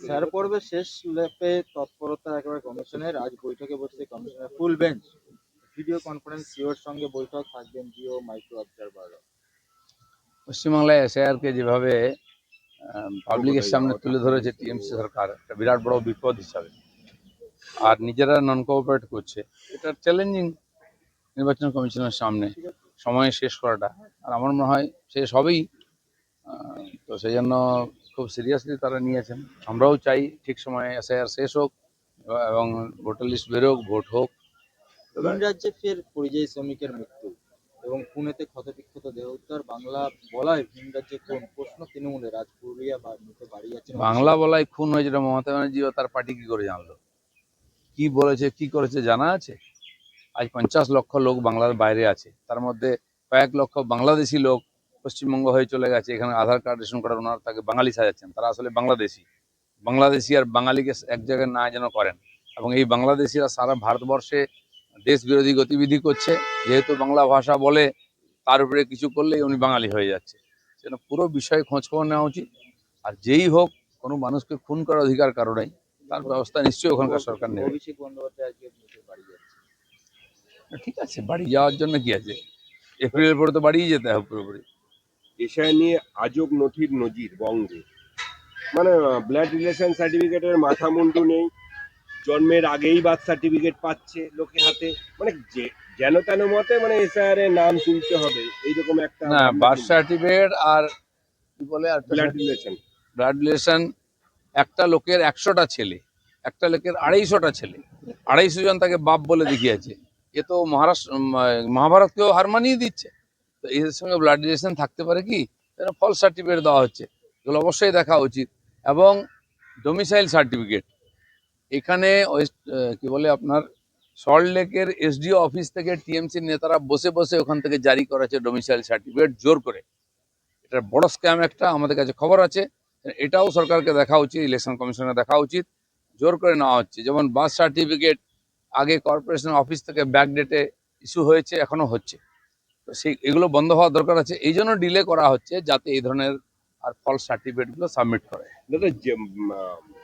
Sir পর্বে শেষ ল্যাপে তৎপরতা একেবারে কমিশনের আজ বৈঠকে বসছে কমিশনের ফুল বেঞ্চ ভিডিও কনফারেন্স সিওর সঙ্গে বৈঠক থাকবেন জিও মাইক্রো অবজারভাররা পশ্চিমবাংলায় এসআইআরকে যেভাবে পাবলিকের সামনে তুলে ধরেছে টিএমসি সরকার একটা বিরাট বড় বিপদ হিসাবে। আর নিজেরা নন কোঅপারেট করছে এটা চ্যালেঞ্জিং নির্বাচন কমিশনের সামনে সময়ে শেষ করাটা। আর আমার মনে হয় শেষ হবেই আহ, তো সেই জন্য খুব সিরিয়াসলি তারা নিয়েছেন। আমরাও চাই ঠিক সময়ে এসআইআর শেষ হোক এবং ভোটার লিস্ট বেরোক ভোট হোক। রাজ্যে ফের পরিযায়ী শ্রমিকের মৃত্যু এবং পুনেতে ক্ষতবিক্ষত দেহ উদ্ধার। বাংলা বলায় ভিন রাজ্যে কোন প্রশ্ন তৃণমূলে রাজপুরিয়া বা নিতে বাড়ি যাচ্ছেন বাংলা বলায় খুন হয়েছিল মমতা ব্যানার্জি ও তার পার্টি কি করে জানলো? কি বলেছে কি করেছে জানা আছে? আজ পঞ্চাশ লক্ষ লোক বাংলার বাইরে আছে। তার মধ্যে কয়েক লক্ষ বাংলাদেশি লোক পশ্চিমবঙ্গ হয়ে চলে গেছে এখানে আধার কার্ড রেশন কার্ড ওনারা তাকে বাঙালি সাজাচ্ছেন তারা আসলে বাংলাদেশি। বাংলাদেশি আর বাঙালিকে এক জায়গায় না যেন করেন। এবং এই বাংলাদেশিরা সারা ভারতবর্ষে দেশ বিরোধী গতিবিধি করছে যেহেতু বাংলা ভাষা বলে তার উপরে কিছু করলেই উনি বাঙালি হয়ে যাচ্ছে। সেজন্য পুরো বিষয়ে খোঁজখবর নেওয়া উচিত। আর যেই হোক কোনো মানুষকে খুন করার অধিকার কারও নেই তার ব্যবস্থা নিশ্চয়ই ওখানকার সরকার নেবে। ঠিক আছে বাড়ি যাওয়ার জন্য কি আছে? এপ্রিলের পরে তো বাড়িই যেতে হবে পুরোপুরি। এশিয়া নিয়ে আজব নথির নজির বঙ্গে। মানে ব্লাড রিলেশন সার্টিফিকেটের মাথা মুন্ডু নেই। জন্মের আগেই বার্থ সার্টিফিকেট পাচ্ছে লোকে হাতে। মানে যে যেন তেন মতে মানে এসআর এর নাম তুলতে হবে। এইরকম একটা না বার্থ সার্টিফিকেট আর কি বলে আর ব্লাড রিলেশন ব্লাড রিলেশন একটা লোকের একশোটা ছেলে একটা লোকের আড়াইশোটা ছেলে। আড়াইশো জন তাকে বাপ বলে দেখিয়েছে। এ তো মহারাষ্ট্র মহাভারতকেও হার মানিয়ে দিচ্ছে। তো এর সঙ্গে ব্লাড রিলেশন থাকতে পারে কি? ফলস সার্টিফিকেট দেওয়া হচ্ছে। এগুলো অবশ্যই দেখা উচিত। এবং ডোমিসাইল সার্টিফিকেট এখানে ওয়েস্ট কি বলে আপনার? সল্ট লেকের এসডিও অফিস থেকে টিএমসির নেতারা বসে বসে ওখান থেকে জারি করেছে ডোমিসাইল সার্টিফিকেট জোর করে। এটা বড় স্ক্যাম একটা আমাদের কাছে খবর আছে। এটাও সরকারকে দেখা উচিত ইলেকশন কমিশনে দেখা উচিত। জোর করে নেওয়া হচ্ছে। যেমন বার্থ সার্টিফিকেট আগে কর্পোরেশন অফিস থেকে ব্যাক ডেটে ইস্যু হয়েছে, এখনও হচ্ছে। তো সেই এগুলো বন্ধ হওয়ার দরকার আছে। এই জন্য ডিলে করা হচ্ছে যাতে এই ধরনের আর ফলস সার্টিফিকেটগুলো সাবমিট করে। দাদা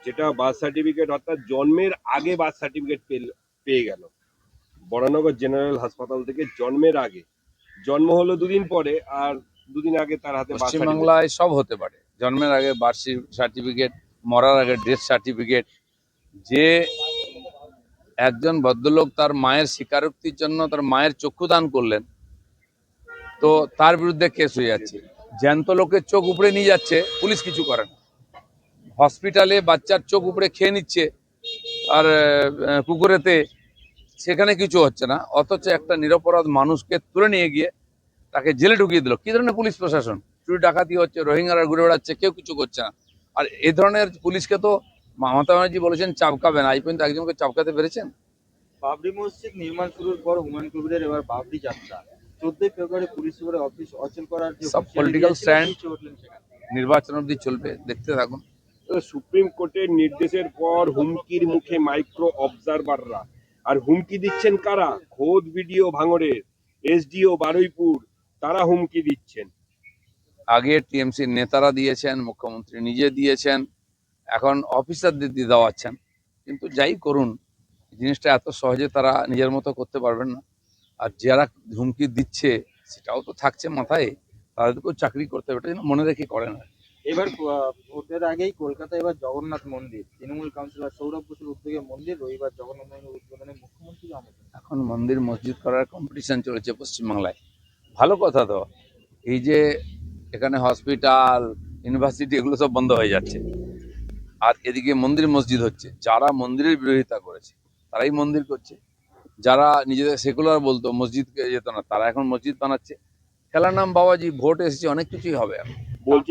যেটা বার্থ সার্টিফিকেট অর্থাৎ জন্মের আগে বার্থ সার্টিফিকেট পেয়ে গেল। বরানগর জেনারেল হাসপাতাল থেকে জন্মের আগে। জন্ম হলো দুদিন পরে আর দুদিন আগে তার হাতে। পশ্চিমবাংলায় সব হতে পারে। জন্মের আগে বার্ষিক সার্টিফিকেট মরার আগে ডেথ সার্টিফিকেট যে একজন ভদ্রলোক তার মায়ের স্বীকারোক্তির জন্য তার মায়ের চক্ষু দান করলেন তো তার বিরুদ্ধে কেস হয়ে যাচ্ছে। জ্যান্ত লোকের চোখ উপরে নিয়ে যাচ্ছে, পুলিশ কিছু করে না। হসপিটালে বাচ্চার চোখ উপরে খেয়ে নিচ্ছে, আর পুকুরেতে সেখানে কিছু হচ্ছে না। অথচ একটা নিরপরাধ মানুষকে তুলে নিয়ে গিয়ে তাকে জেলে ঢুকিয়ে দিল। কি ধরনের পুলিশ প্রশাসন? চুরি, ডাকাতি হচ্ছে, রোহিঙ্গারা ঘুরে বেড়াচ্ছে, কেউ কিছু করছে না। আর এই ধরনের পুলিশকে তো মমতা ব্যানার্জি বলেছেন চাপকাবেন আজ পর্যন্ত একজনকে চাপকাতে পেরেছেন? বাবরি মসজিদ নির্মাণ শুরুর পর হুমায়ুন কবিরের এবার বাবরি যাত্রা। চোদ্দই ফেব্রুয়ারি পুলিশ সুপারের অফিস অচল করার সব হটলেন সেখানে। নির্বাচন অবধি চলবে দেখতে থাকুন। সুপ্রিম কোর্টের নির্দেশের পর হুমকির মুখে মাইক্রো অবজারভাররা আর হুমকি দিচ্ছেন কারা? খোদ ভিডিও ভাঙড়ের এসডিও বারুইপুর তারা হুমকি দিচ্ছেন। আগে টিএমসির নেতারা দিয়েছেন মুখ্যমন্ত্রী নিজে দিয়েছেন এখন অফিসারদের দিয়ে দেওয়াচ্ছেন কিন্তু যাই করুন জিনিসটা এত সহজে তারা নিজের মতো করতে পারবেন না। আর যারা হুমকি দিচ্ছে সেটাও তো থাকছে মাথায়। তাদেরকেও চাকরি করতে হবে এটা যেন মনে রেখে করে না এবার ভোটের আগেই কলকাতায় এবার জগন্নাথ মন্দির তৃণমূল কাউন্সিলর সৌরভ বসুর উদ্যোগে মন্দির রবিবার জগন্নাথ মন্দির উদ্বোধনে মুখ্যমন্ত্রী এখন মন্দির মসজিদ করার কম্পিটিশন চলেছে পশ্চিমবাংলায়। ভালো কথা তো এই যে এখানে হসপিটাল ইউনিভার্সিটি এগুলো সব বন্ধ হয়ে যাচ্ছে। আর এদিকে মন্দির মসজিদ হচ্ছে যারা মন্দিরের বিরোধিতা করেছে তারাই মন্দির করছে। যারা নিজেদের সেকুলার বলতো মসজিদকে যেত না, তারা এখন মসজিদ বানাচ্ছে। খেলার নাম বাবাজি, ভোট এসেছে, অনেক কিছুই হবে বলছি